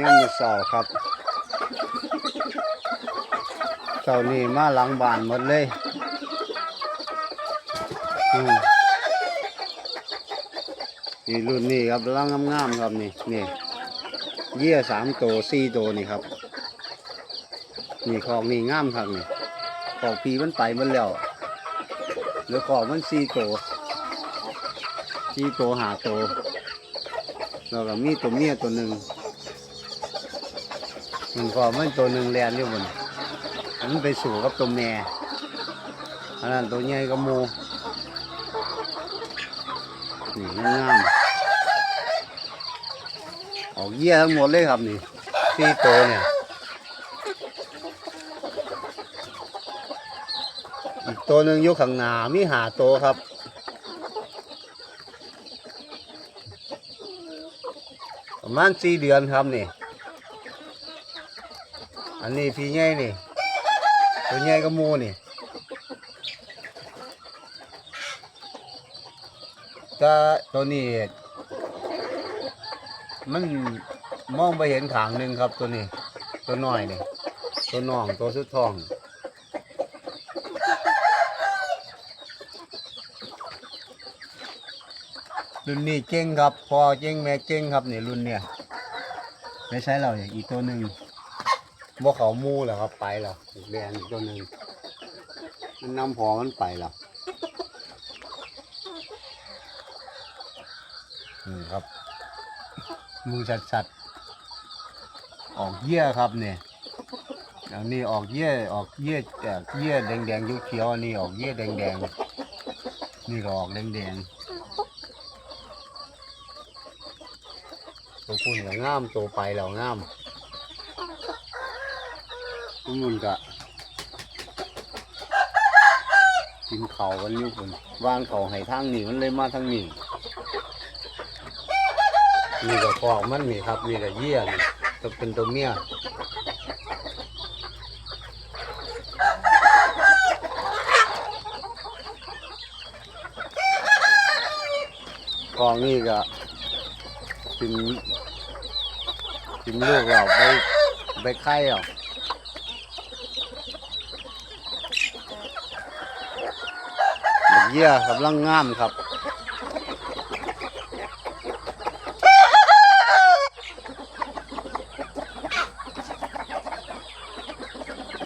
ยังมือเสาครับเจ้านี่มาหลังบานหมดเลยนี่รุ่นนี้ครับร่างงามๆครับนี่นี่เยี่ยสามโตสี่โตนี่ครับ นี่ของนี่งามครับนี่ของพีมันไปมันแล้วเหลือของมันสี่โตสี่โตหาโตแล้วก็มีตัวเมียตัวหนึ่ง มันก็มันตัวหนึ่งแลนอยู่บนมันไปสู่กับตัวแม่อันนั้นตัวใหญ่ก็มูนี่งามออกเยี่ยทั้งหมดเลยครับนี่สี่โตเนี่ยอีกตัวหนึ่งอยู่ข้างหน้ามีหาตัวครับประมาณสี่เดือนครับนี่ อันนี้พี่ใหญ่นี่ตัวใหญ่ก็มูนี่ก็ตัวนี้ มันมองไปเห็นขางหนึ่งครับตัวนี้ ตัวน้อยนี่ตัวน้องตัวสุดท้องรุ่นนี้เก่งครับพอเก่งแม่เก่งครับเนี่ยรุ่นเนี่ยไม่ใช่เราอย่างอีกตัวหนึ่ง บ่เขาหมูแล้วครับไปแล้วอีกแดงอีกตัวหนึ่งมันนำพอมันไปแล้วนี่ครับ มือสัดๆออกเยี่ยครับเนี่ยอันนี้ออกเยี่ยออกเยี่ยเอ่อเยี่ยแดงๆเขียวๆอันนี้ออกเยี่ยแดงๆนี่ก็ออกแดงๆตัวคุณก็งามตัวไปแล้วงาม ตัวมันก็กินเขากันอยู่คนวางเขาให้ทางนี้มันเลยมาทางนี้นี่ก็คอกมันนี่ครับนี่ก็เยี่ยนี่จะเป็นตัวเมียกองนี่ก็กินกินลูกเราไปไปไข่เอาดอก เยี่ยกำลังงามครับ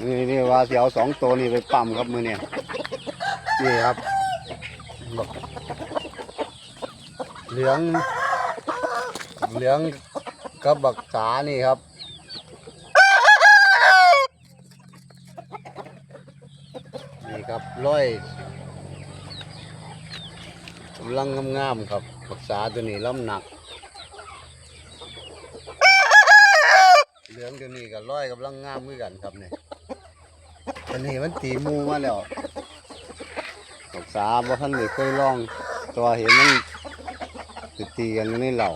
นี่นี่ว่าเสียวสองตัวนี่ไปปั๊มครับมือเนี่ยนี่ครับเหลือง เหลืองกับบักษานี่ครับนี่ครับร้อย กำลังงามๆครับบักษาตัวนี้ล้ำหนัก เหลืองตัวนี้กับร้อยกำลังงามเหมือนกันครับเนี่ยตัวนี้มันตีมูมาแล้วบักษาบ่ทันได้เคยลอง ตัวเห็นมันติตีกันอยู่ในเหล่า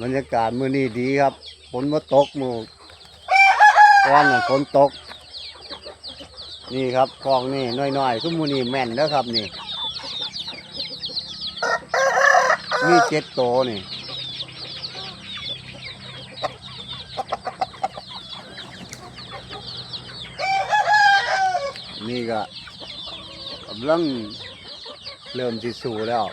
บรรยากาศมื้อนี้ดีครับฝนมาตกมู่วันน่ะฝนตก นี่ครับคลองนี่น้อยๆทุกมื้อนี้แม่นแล้วครับนี่มีเจ็ดโตนี่นี่ก็กำลังเริ่มสิสูแล้ว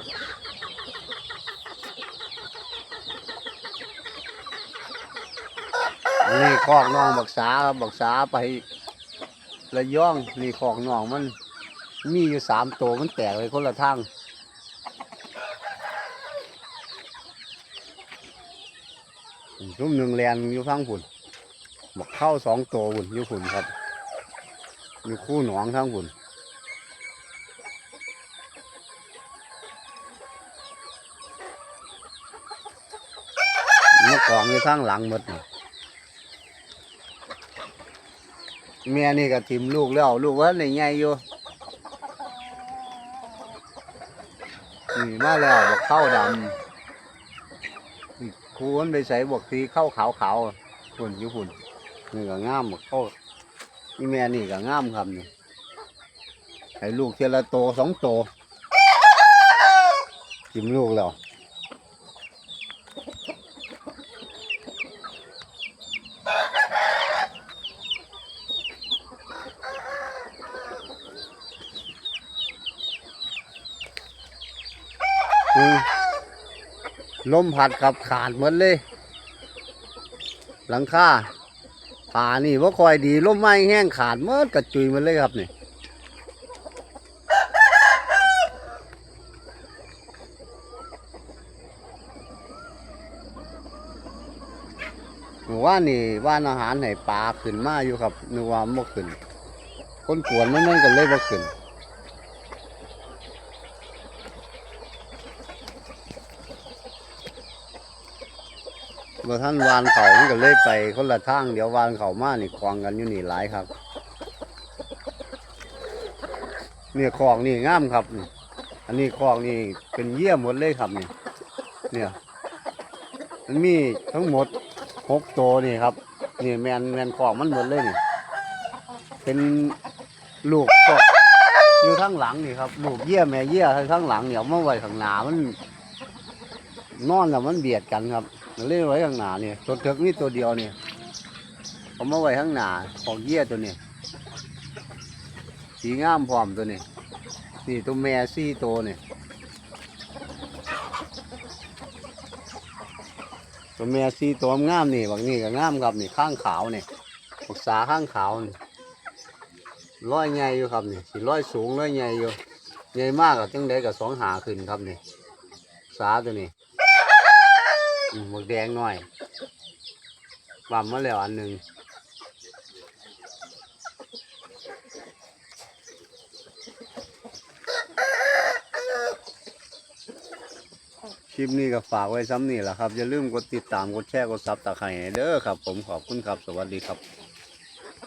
นี่คอกน้องบักษาครับบักษาไป ระย่องนี่คอกน้องมัน มีอยู่สามตัวมันแตกไปคนละทางรุ่มหนึ่งแลนอยู่ข้างฝุ่นบักเข้าสองตัวฝุ่นอยู่ฝุ่นครับอยู่คู่หนองทั้งฝุ่นมากองอยู่ข้างหลังหมด เมียนี่ก็ทิมลูกแล้วลูกว่าในใหญ่อยู่นี่มาแล้วบอกเข้าดำคูนไปใส่บอกสีเข้าขาวขาวๆฝุ่นอยู่ฝุ่นนี่ก็งามบอกเข้านี่แม่นี่ก็งามครับนี่ให้ลูกเทละโตสองโตทิมลูกแล้ว ลมพัดครับขาดหมดเลย หลังคาผานี่ว่าคอยดีลมไม้แห้งขาดหมดกระจุยหมันเลยครับนี่ว่านี่ว่านอาหารให้ปลาขึ้นมาอยู่ครับนึกว่าบ่ขึ้น คนกวนมันนั่นก็เลยบ่ขึ้น บ่ท่านวานเขามันก็เลยไปคนละทางเดี๋ยววานเขามานี่คลองกันอยู่นี่หลายครับเนี่ยคลองนี่งามครับนี่อันนี้คลองนี่เป็นเยี่ยมหมดเลยครับนี่เนี่ยมันมีทั้งหมดหกตัวนี่ครับนี่แมนแมนคลองมันหมดเลยนี่ เป็นลูกก็อยู่ทั้งหลังนี่ครับลูกเยี่ยแม่เยี่ยทั้งหลังเนี่ยเอามาไว้ข้างหน้ามันนอนแล้วมันเบียดกันครับ เลยไว้ข้างหน้าเนี่ยตัวเถือกนี่ตัวเดียวเนี่ยเอามาไว้ข้างหน้าของเยี่ยตัวนี้สีงามพร้อมตัวนี้นี่ตัวแม่สี่ตัวเนี่ยตัวแม่สี่ตัวงามนี่บางนี่ก็งามครับนี่ข้างขาวนี่ปรึกษาข้างขาวนี่ร้อยใหญ่อยู่ครับนี่สีร้อยสูงร้อยใหญ่อยู่ใหญ่มากกับจังได้กับสองหาขึ้นครับนี่สาตัวนี้ หมวกแดงหน่อยบำมาแล้วอันหนึ่งคลิปนี้ก็ฝากไว้ซ้ำนี่แหละครับ อย่าลืมกดติดตามกดแชร์กดซับตะไคร้เด้อครับ ผมขอบคุณครับ สวัสดีครับ